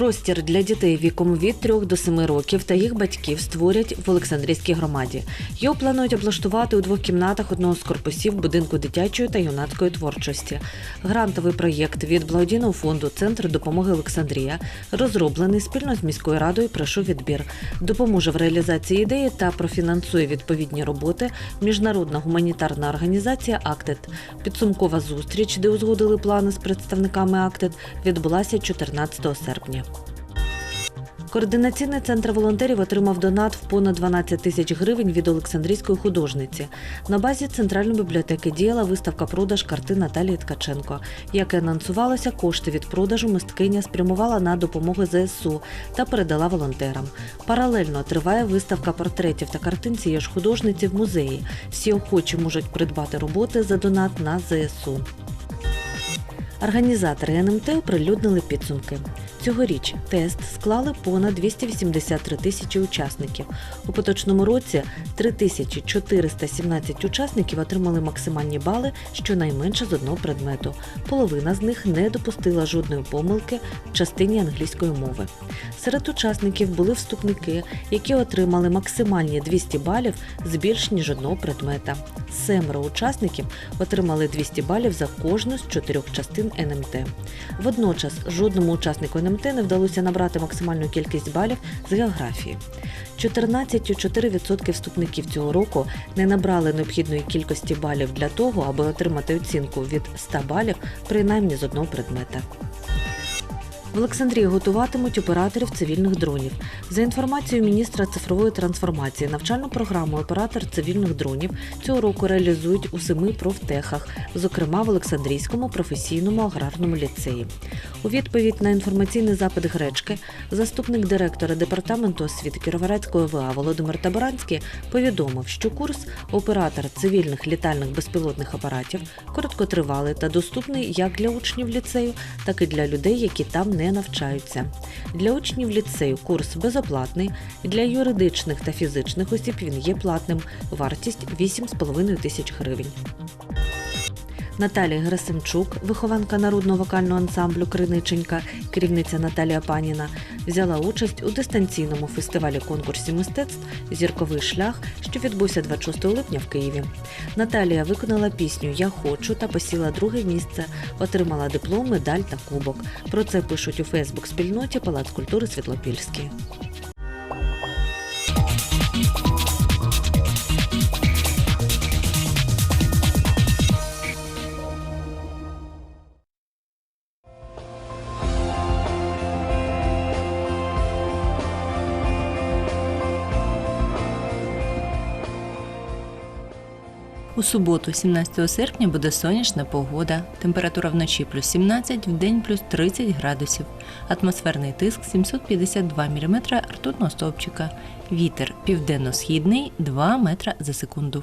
Простір для дітей віком від 3 до 7 років та їх батьків створять в Олександрійській громаді. Його планують облаштувати у двох кімнатах одного з корпусів будинку дитячої та юнацької творчості. Грантовий проєкт від благодійного фонду Центр допомоги Олександрія розроблений спільно з міською радою. Пройшов відбір. Допоможе в реалізації ідеї та профінансує відповідні роботи міжнародна гуманітарна організація Актет. Підсумкова зустріч, де узгодили плани з представниками Актет, відбулася 14 серпня. Координаційний центр волонтерів отримав донат в понад 12 тисяч гривень від Олександрійської художниці. На базі центральної бібліотеки діяла виставка продаж картин Наталії Ткаченко. Як і анонсувалося, кошти від продажу мисткиня спрямувала на допомогу ЗСУ та передала волонтерам. Паралельно триває виставка портретів та картин цієї ж художниці в музеї. Всі охочі можуть придбати роботи за донат на ЗСУ. Організатори НМТ оприлюднили підсумки. Цьогоріч тест склали понад 283 тисячі учасників. У поточному році 3417 учасників отримали максимальні бали щонайменше з одного предмету. Половина з них не допустила жодної помилки в частині англійської мови. Серед учасників були вступники, які отримали максимальні 200 балів з більш ніж одного предмета. Семеро учасників отримали 200 балів за кожну з чотирьох частин НМТ. Водночас жодному учаснику НМТ не вдалося набрати максимальну кількість балів з географії. 14,4% вступників цього року не набрали необхідної кількості балів для того, аби отримати оцінку від 100 балів принаймні з одного предмета. В Олександрії готуватимуть операторів цивільних дронів. За інформацією міністра цифрової трансформації, навчальну програму оператор цивільних дронів цього року реалізують у семи профтехах, зокрема в Олександрійському професійному аграрному ліцеї. У відповідь на інформаційний запит Гречки, заступник директора департаменту освіти Кіровоградської ОВА Володимир Табаранський повідомив, що курс оператор цивільних літальних безпілотних апаратів короткотривалий та доступний як для учнів ліцею, так і для людей, які там не навчаються. Для учнів ліцею курс безоплатний, для юридичних та фізичних осіб він є платним. Вартість 8,5 тисяч гривень. Наталія Герасимчук, вихованка народного вокального ансамблю Криниченька, керівниця Наталія Паніна, взяла участь у дистанційному фестивалі конкурсі мистецтв Зірковий шлях, що відбувся 26 липня в Києві. Наталія виконала пісню Я хочу та посіла друге місце, отримала диплом, медаль та кубок. Про це пишуть у Фейсбук-спільноті Палац культури Світлопільський. У суботу, 17 серпня, буде сонячна погода. Температура вночі плюс 17, в день плюс 30 градусів. Атмосферний тиск 752 мм ртутного стовпчика. Вітер південно-східний 2 метра за секунду.